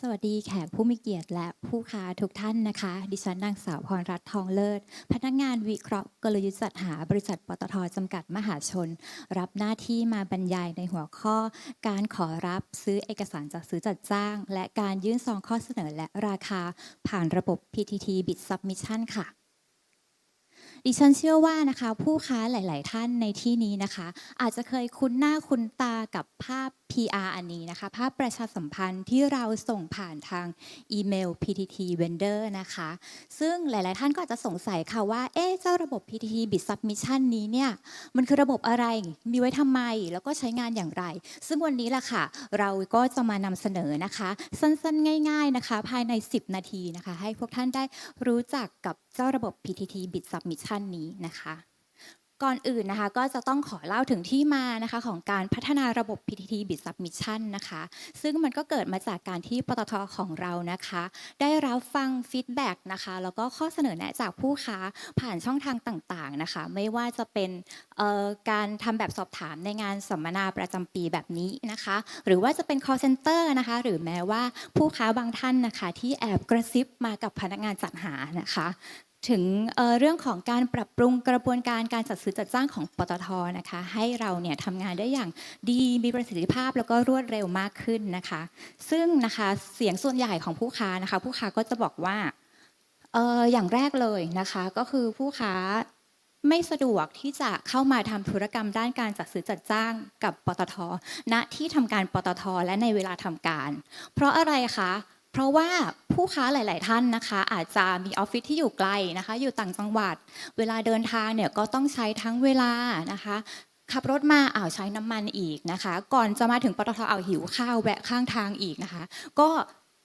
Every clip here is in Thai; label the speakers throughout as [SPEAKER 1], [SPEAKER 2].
[SPEAKER 1] สวัสดีแขกผู้มีเกียรติและผู้ค้าทุกท่านนะคะ ดิฉันนางสาวพรรัตน์ทองเลิศ พนักงานวิเคราะห์กลยุทธ์จัดหาบริษัทปตทจำกัดมหาชน รับหน้าที่มาบรรยายในหัวข้อ การขอรับซื้อเอกสารจัดซื้อจัดจ้าง และการยื่นซองข้อเสนอและราคา ผ่านระบบ PTT Bid Submission ค่ะดิฉันเชื่อว่านะคะผู้ค้าหลาย ๆ ท่านในที่นี้นะคะ อาจจะเคยคุ้นหน้าคุ้นตากับภาพ PR อันนี้นะคะ ภาพประชาสัมพันธ์ที่เราส่งผ่านทางอีเมล PTT Vendor นะคะ ซึ่งหลายๆ ท่านก็อาจจะสงสัยค่ะว่า เอ๊เจ้าระบบ PTT Bid Submission นี้เนี่ย มันคือระบบอะไร มีไว้ทำไม แล้วก็ใช้งานอย่างไร ซึ่งวันนี้ล่ะค่ะ เราก็จะมานำเสนอนะคะ สั้น ๆ ง่าย ๆ นะคะ ภายใน 10 นาทีนะคะ ให้พวกท่านได้รู้จักกับเจ้าระบบ PTT Bid Submission นี้นะคะ ก่อนอื่นนะคะก็จะต้องขอเล่าถึงที่มานะคะของการพัฒนาระบบ PTT Bid Submission นะคะ ซึ่งมันก็เกิดมาจากการที่ปตทของเรานะคะ ได้รับฟังฟีดแบ็กนะคะแล้วก็ข้อเสนอแนะจากผู้ค้าผ่านช่องทางต่างๆนะคะ ไม่ว่าจะเป็นการทำแบบสอบถามในงานสัมมนาประจำปีแบบนี้นะคะ หรือว่าจะเป็น call center นะคะ หรือแม้ว่าผู้ค้าบางท่านนะคะ ที่แอบกระซิบมากับพนักงานจัดหานะคะ ถึงเเรื่องของการปรับปรุงกระบวนการการจัดซื้อจัดจ้างของปตทนะคะให้เราเนี่ยทำงานได้อย่างดีมีประสิทธิภาพแล้วก็รวดเร็วมากขึ้นนะคะ ซึ่งนะคะเสียงส่วนใหญ่ของผู้ค้านะคะ ผู้ค้าก็จะบอกว่าอออย่างแรกเลยนะคะก็คือผู้ค้าไม่สะดวกที่จะเข้ามาทำธุรกรรมด้านการจัดซื้อจัดจ้างกับปตท ณที่ทำการปตท และในเวลาทำการ เพราะอะไรคะ เพราะว่าผู้ค้าหลาย ๆ ท่านนะคะ อาจจะมีออฟฟิศที่อยู่ไกลนะคะ อยู่ต่างจังหวัด เวลาเดินทางเนี่ยก็ต้องใช้ทั้งเวลานะคะขับรถมาอ่าวใช้น้ำมันอีกนะคะ ก่อนจะมาถึงปตทอ่าวหิวข้าวแวะข้างทางอีกนะคะ ก็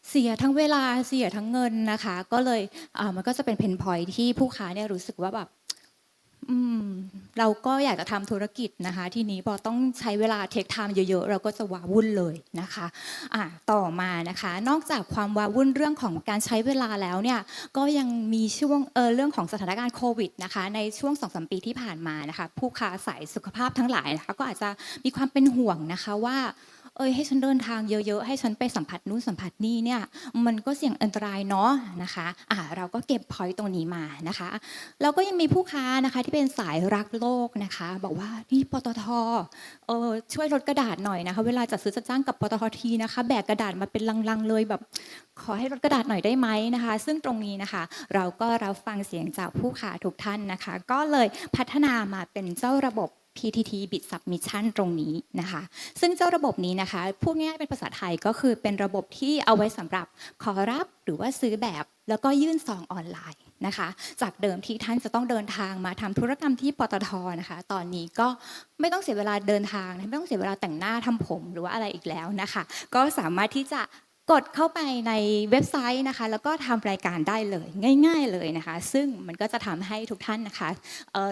[SPEAKER 1] เสียทั้งเวลาเสียทั้งเงินนะคะ ก็เลยมันก็จะเป็นเพนพอยที่ผู้ค้าเนี่ยรู้สึกว่าแบบ เราก็อยากจะทำธุรกิจนะคะ ทีนี้พอต้องใช้เวลาเทคไทม์เยอะๆ เราก็จะว้าวุ่นเลยนะคะอะต่อมานะคะ นอกจากความว้าวุ่นเรื่องของการใช้เวลาแล้วเนี่ยก็ยังมีช่วงเออเรื่องของสถานการณ์โควิดนะคะในช่วงสองสมปีที่ผ่านมานะคะ ผู้ค้าสายสุขภาพทั้งหลายนะคะก็อาจจะมีความเป็นห่วงนะคะว่า เอ้ยให้ฉันเดินทางเยอะ ๆ ให้ฉันไปสัมผัสนู่นสัมผัสนี่เนี่ยมันก็เสี่ยงอันตรายเนาะนะคะอ่าเราก็เก็บพอยต์ตรงนี้มานะคะแล้วก็ยังมีผู้ค้านะคะที่เป็นสายรักโลกนะคะ บอกว่านี่ปตทเออช่วยลดกระดาษหน่อยนะคะ เวลาจัดซื้อจัดจ้างกับปตททีนะคะแบกกระดาษมาเป็นลังๆเลยแบบขอให้ลดกระดาษหน่อยได้ไหมนะคะ ซึ่งตรงนี้นะคะ เราก็รับฟังเสียงจากผู้ค้าทุกท่านนะคะ ก็เลยพัฒนามาเป็นเจ้าระบบ PTT Bid Submission ตรงนี้นะคะ ซึ่งเจ้าระบบนี้นะคะพูดง่ายๆเป็นภาษาไทยก็คือเป็นระบบที่เอาไว้สำหรับขอรับหรือว่าซื้อแบบแล้วก็ยื่นซองออนไลน์นะคะ จากเดิมที่ท่านจะต้องเดินทางมาทำธุรกรรมที่ปตทนะคะ ตอนนี้ก็ไม่ต้องเสียเวลาเดินทาง ไม่ต้องเสียเวลาแต่งหน้าทำผมหรือว่าอะไรอีกแล้วนะคะ ก็สามารถที่จะ กดเข้าไปในเว็บไซต์นะคะ แล้วก็ทำรายการได้เลยง่าย ๆเลยนะคะ ซึ่งมันก็จะทำให้ทุกท่านนะคะ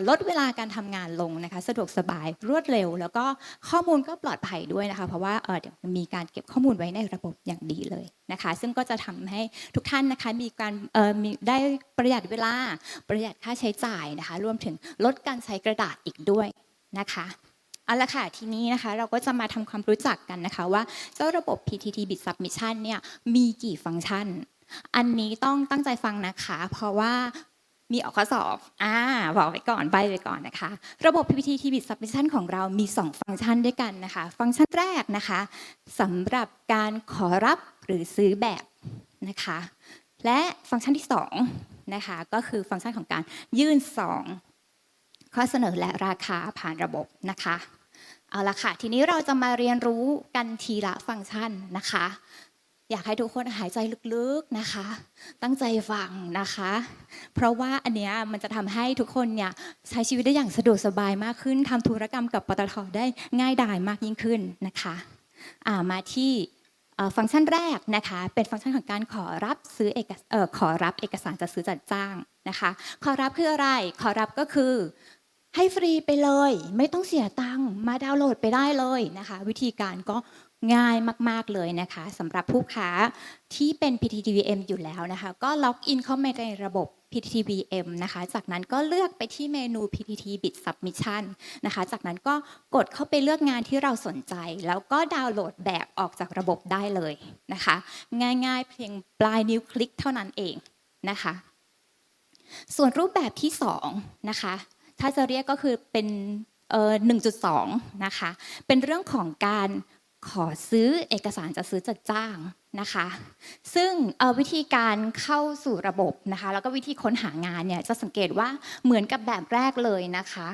[SPEAKER 1] ลดเวลาการทำงานลงนะคะ สะดวกสบายรวดเร็ว แล้วก็ข้อมูลก็ปลอดภัยด้วยนะคะ เพราะว่าเออเดี๋ยวมีการเก็บข้อมูลไว้ในระบบอย่างดีเลยนะคะ ซึ่งก็จะทำให้ทุกท่านนะคะมีการเออมีได้ประหยัดเวลาประหยัดค่าใช้จ่ายนะคะ รวมถึงลดการใช้กระดาษอีกด้วยนะคะ เอาละค่ะทีนี้นะคะเราก็จะมาทำความรู้จักกันนะคะว่าเจ้าระบบ PTT Bid Submission เนี่ยมีกี่ฟังก์ชัน อันนี้ต้องตั้งใจฟังนะคะ เพราะว่ามีออกข้อสอบอ่าบอกไว้ก่อนใบไว้ก่อนนะคะ ระบบ PPT Bid Submission ของเรามี 2 ฟังก์ชันด้วยกันนะคะ ฟังก์ชันแรกนะคะสำหรับการขอรับหรือซื้อแบบนะคะ และฟังก์ชันที่2นะคะก็คือฟังก์ชันของการยื่นซองข้อเสนอและราคาผ่านระบบนะคะ เอาละค่ะ ทีนี้เราจะมาเรียนรู้กันทีละฟังก์ชันนะคะ อยากให้ทุกคนหายใจลึกๆนะคะ ตั้งใจฟังนะคะ เพราะว่าอันเนี้ยมันจะทำให้ทุกคนเนี่ยใช้ชีวิตได้อย่างสะดวกสบายมากขึ้นทำธุรกรรมกับปตทได้ง่ายดายมากยิ่งขึ้นนะคะมาที่ฟังก์ชันแรกนะคะ เป็นฟังก์ชันของการขอรับซื้อเอกเอขอรับเอกสารจัดซื้อจัดจ้างนะคะ ขอรับคืออะไร ขอรับก็คือ ให้ฟรีไปเลย ไม่ต้องเสียตังค์มาดาวน์โหลดไปได้เลยนะคะ วิธีการก็ง่ายมาก ๆ เลยนะคะสำหรับผู้ค้าที่เป็น PTTVM อยู่แล้วนะคะ ก็ล็อกอินเข้ามาในระบบ PTTVM นะคะ จากนั้นก็เลือกไปที่เมนู PTT Bit Submission นะคะ จากนั้นก็กดเข้าไปเลือกงานที่เราสนใจ แล้วก็ดาวน์โหลดแบบออกจากระบบได้เลยนะคะ ง่าย ๆ เพียงปลายนิ้วคลิกเท่านั้นเองนะคะ ส่วนรูปแบบที่2นะคะ ถ้าจะเรียกก็คือเป็นเอ่อ1.2นะคะ เป็นเรื่องของการขอซื้อเอกสารจัดซื้อจัดจ้างนะคะ ซึ่งวิธีการเข้าสู่ระบบนะคะ แล้วก็วิธีค้นหางานเนี่ยจะสังเกตว่าเหมือนกับแบบแรกเลยนะคะ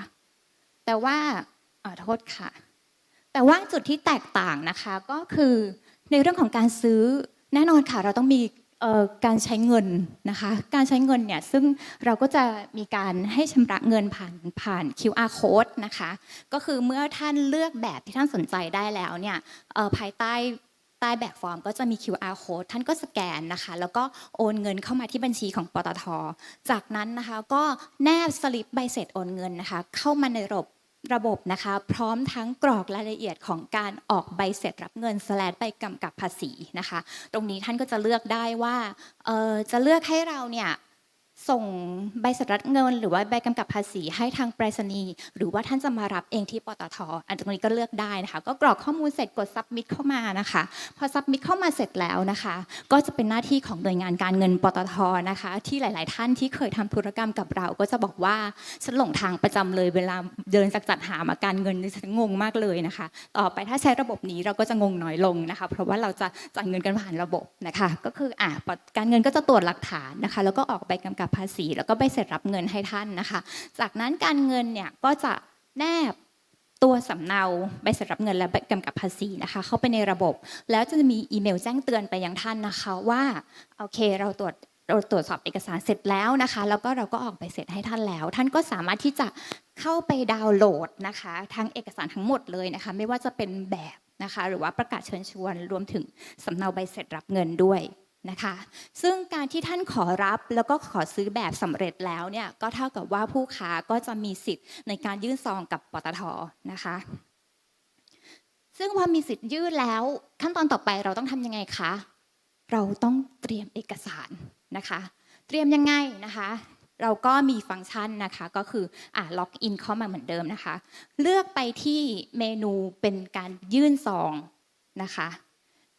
[SPEAKER 1] แต่ว่าอโทษค่ะ แต่ว่าจุดที่แตกต่างนะคะก็คือในเรื่องของการซื้อแน่นอนค่ะ เราต้องมี การใช้เงินนะคะ การใช้เงินเนี่ยซึ่งเราก็จะมีการให้ชำระเงินผ่านผ่าน QR code นะคะ ก็คือเมื่อท่านเลือกแบบที่ท่านสนใจได้แล้วเนี่ยภายใต้ใต้แบบฟอร์มก็จะมี QR code ท่านก็สแกนนะคะ แล้วก็โอนเงินเข้ามาที่บัญชีของปตท จากนั้นนะคะก็แนบสลิปใบเสร็จโอนเงินนะคะ เข้ามาในระบบ ระบบนะคะพร้อมทั้งกรอกรายละเอียดของการออกใบเสร็จรับเงินสแลดใบกำกับภาษีนะคะ ตรงนี้ท่านก็จะเลือกได้ว่าจะเลือกให้เราเนี่ย ส่งใบเสร็จรับเงิน หรือว่าใบกำกับภาษีให้ทางไปรษณีย์หรือว่าท่านจะมารับเองที่ปตทอันตรงนี้ก็เลือกได้นะคะ ก็กรอกข้อมูลเสร็จกด submit เข้ามานะคะ พอ submit เข้ามาเสร็จแล้วนะคะ ก็จะเป็นหน้าที่ของหน่วยงานการเงินปตทนะคะ ที่หลาย ๆ ท่านที่เคยทำธุรกรรมกับเรา ก็จะบอกว่าฉันหลงทางประจำเลยเวลาเดินจากจัดหามาการเงินฉันงงมากเลยนะคะ ต่อไปถ้าใช้ระบบนี้เราก็จะงงน้อยลงนะคะ เพราะว่าเราจะจ่ายเงินกันผ่านระบบนะคะ ก็คืออะการเงินก็จะตรวจหลักฐานนะคะ แล้วก็ออกใบกำกับภาษี แล้วก็ใบเสร็จรับเงินให้ท่านนะคะ จากนั้นการเงินเนี่ยก็จะแนบตัวสำเนาใบเสร็จรับเงินและใบกำกับภาษีนะคะ เข้าไปในระบบ แล้วจะมีอีเมลแจ้งเตือนไปยังท่านนะคะว่าโอเคเราตรวจเราตรวจสอบเอกสารเสร็จแล้วนะคะ แล้วก็เราก็ออกใบเสร็จให้ท่านแล้ว ท่านก็สามารถที่จะเข้าไปดาวน์โหลดนะคะ ทั้งเอกสารทั้งหมดเลยนะคะ ไม่ว่าจะเป็นแบบนะคะ หรือว่าประกาศเชิญชวนรวมถึงสำเนาใบเสร็จรับเงินด้วย นะคะ ซึ่งการที่ท่านขอรับแล้วก็ขอซื้อแบบสำเร็จแล้วเนี่ยก็เท่ากับว่าผู้ค้าก็จะมีสิทธิ์ในการยื่นซองกับปตทนะคะ ซึ่งพอมีสิทธิ์ยื่นแล้ว ขั้นตอนต่อไปเราต้องทำยังไงคะเราต้องเตรียมเอกสารนะคะ เตรียมยังไงนะคะเราก็มีฟังก์ชันนะคะก็คืออ่าล็อกอินเข้ามาเหมือนเดิมนะคะ เลือกไปที่เมนูเป็นการยื่นซองนะคะ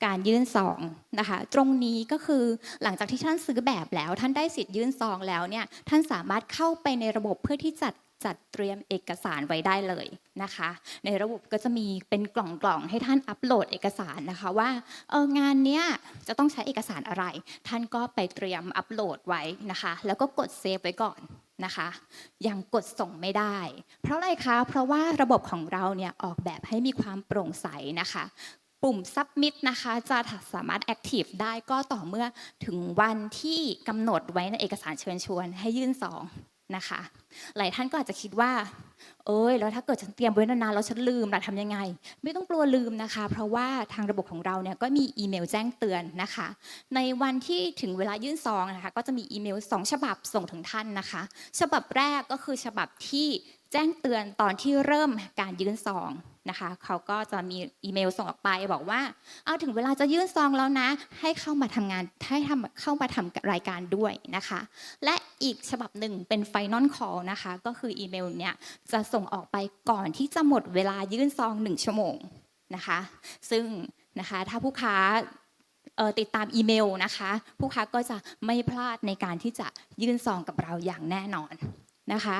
[SPEAKER 1] การยื่นซองนะคะตรงนี้ก็คือหลังจากที่ท่านซื้อแบบแล้ว ท่านได้สิทธิ์ยื่นซองแล้วเนี่ยท่านสามารถเข้าไปในระบบเพื่อที่จัดจัดเตรียมเอกสารไว้ได้เลยนะคะ ในระบบก็จะมีเป็นกล่องๆให้ท่านอัปโหลดเอกสารนะคะว่าเอองานเนี้ยจะต้องใช้เอกสารอะไร ท่านก็ไปเตรียมอัปโหลดไว้นะคะ แล้วก็กดเซฟไว้ก่อนนะคะยังกดส่งไม่ได้ เพราะอะไรคะ เพราะว่าระบบของเราเนี่ยออกแบบให้มีความโปร่งใสนะคะ ปุ่ม submit นะคะจะสามารถ active ได้ก็ต่อเมื่อถึงวันที่กำหนดไว้ในเอกสารเชิญชวนให้ยื่นซองนะคะ หลายท่านก็อาจจะคิดว่า เอ้ยแล้วถ้าเกิดฉันเตรียมไว้นานๆแล้วฉันลืมล่ะทำยังไง ไม่ต้องกลัวลืมนะคะ เพราะว่าทางระบบของเราเนี่ยก็มีอีเมลแจ้งเตือนนะคะ ในวันที่ถึงเวลายื่นซองนะคะ ก็จะมีอีเมล 2 ฉบับส่งถึงท่านนะคะ ฉบับแรกก็คือฉบับที่ แจ้งเตือนตอนที่เริ่มการยื่นซองนะคะเขาก็จะมีอีเมลส่งออกไปบอกว่า เอาถึงเวลาจะยื่นซองแล้วนะ ให้เข้ามาทำงานให้ทำเข้ามาทำรายการด้วยนะคะ และอีกฉบับหนึ่งเป็น Final Call นะคะ ก็คืออีเมลเนี่ยจะส่งออกไปก่อนที่จะหมดเวลายื่นซองหนึ่งชั่วโมงนะคะ ซึ่งนะคะถ้าผู้ค้าติดตามอีเมลนะคะ ผู้ค้าก็จะไม่พลาดในการที่จะยื่นซองกับเราอย่างแน่นอนนะคะ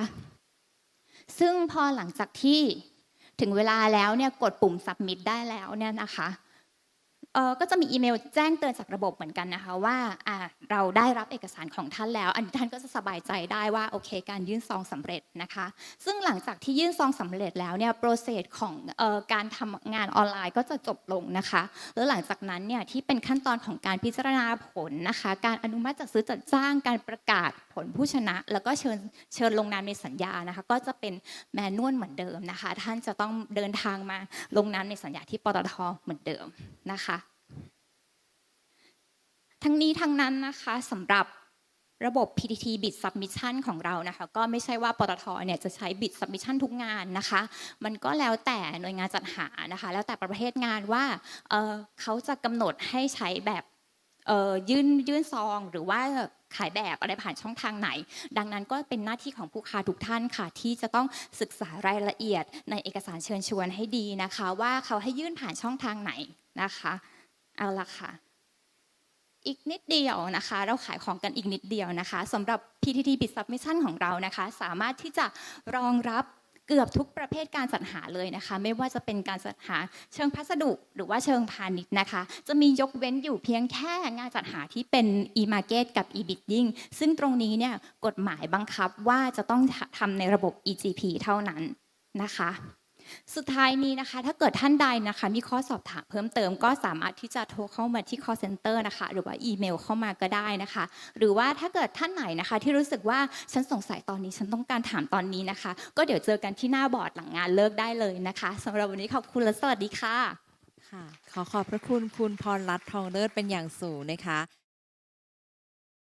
[SPEAKER 1] ซึ่งพอหลังจากที่ถึงเวลาแล้วเนี่ยกดปุ่ม submit ได้แล้วเนี่ยนะคะ ก็จะมีอีเมลแจ้งเตือนจากระบบเหมือนกันนะคะว่าเราได้รับเอกสารของท่านแล้ว อันนี้ท่านก็จะสบายใจได้ว่าโอเค การยื่นซองสำเร็จนะคะ ซึ่งหลังจากที่ยื่นซองสำเร็จแล้วเนี่ยโปรเซสของออการทำงานออนไลน์ก็จะจบลงนะคะแล้วหลังจากนั้นเนี่ยที่เป็นขั้นตอนของการพิจารณาผลนะคะ การอนุมัติจัดซื้อจัดจ้างการประกาศผลผู้ชนะ แล้วก็เชิญเชิญลงนามในสัญญานะคะ ก็จะเป็นแมนนวลเหมือนเดิมนะคะ ท่านจะต้องเดินทางมาลงนามในสัญญาที่ปตทเหมือนเดิมนะคะ ทั้งนี้ทั้งนั้นนะคะสำหรับระบบ PTT Bid Submission ของเรานะคะ ก็ไม่ใช่ว่าปตทเนี่ยจะใช้ Bid Submission ทุกงานนะคะ มันก็แล้วแต่หน่วยงานจัดหานะคะ แล้วแต่ประเภทงานว่าเเขาจะกำหนดให้ใช้แบบยื่นยื่นซอง หรือว่าขายแบบอะไรผ่านช่องทางไหน ดังนั้นก็เป็นหน้าที่ของผู้ค้าทุกท่านค่ะ ที่จะต้องศึกษารายละเอียดในเอกสารเชิญชวนให้ดีนะคะ ว่าเขาให้ยื่นผ่านช่องทางไหนนะคะ เอาละค่ะ อีกนิดเดียวนะคะ เราขายของกันอีกนิดเดียวนะคะสำหรับ PTT Bid Submission ของเรานะคะ สามารถที่จะรองรับเกือบทุกประเภทการจัดหาเลยนะคะ ไม่ว่าจะเป็นการจัดหาเชิงพัสดุ หรือว่าเชิงพาณิชย์นะคะ จะมียกเว้นอยู่เพียงแค่งานจัดหาที่เป็น e-market กับ e-bidding ซึ่งตรงนี้เนี่ยกฎหมายบังคับว่าจะต้องทำในระบบ EGP เท่านั้นนะคะ สุดท้ายนี้นะคะ ถ้าเกิดท่านใดนะคะ มีข้อสอบถามเพิ่มเติมก็สามารถที่จะโทรเข้ามาที่ call center นะคะ หรือว่าอีเมลเข้ามาก็ได้นะคะ หรือว่าถ้าเกิดท่านไหนนะคะ ที่รู้สึกว่าฉันสงสัยตอนนี้ฉันต้องการถามตอนนี้นะคะ ก็เดี๋ยวเจอกันที่หน้าบอร์ดหลังงานเลิกได้เลยนะคะสำหรับวันนี้ขอบคุณและสวัสดีค่ะ
[SPEAKER 2] ค่ะ ขอขอบพระคุณคุณพรรัตน์ทองเลิศเป็นอย่างสูงนะคะ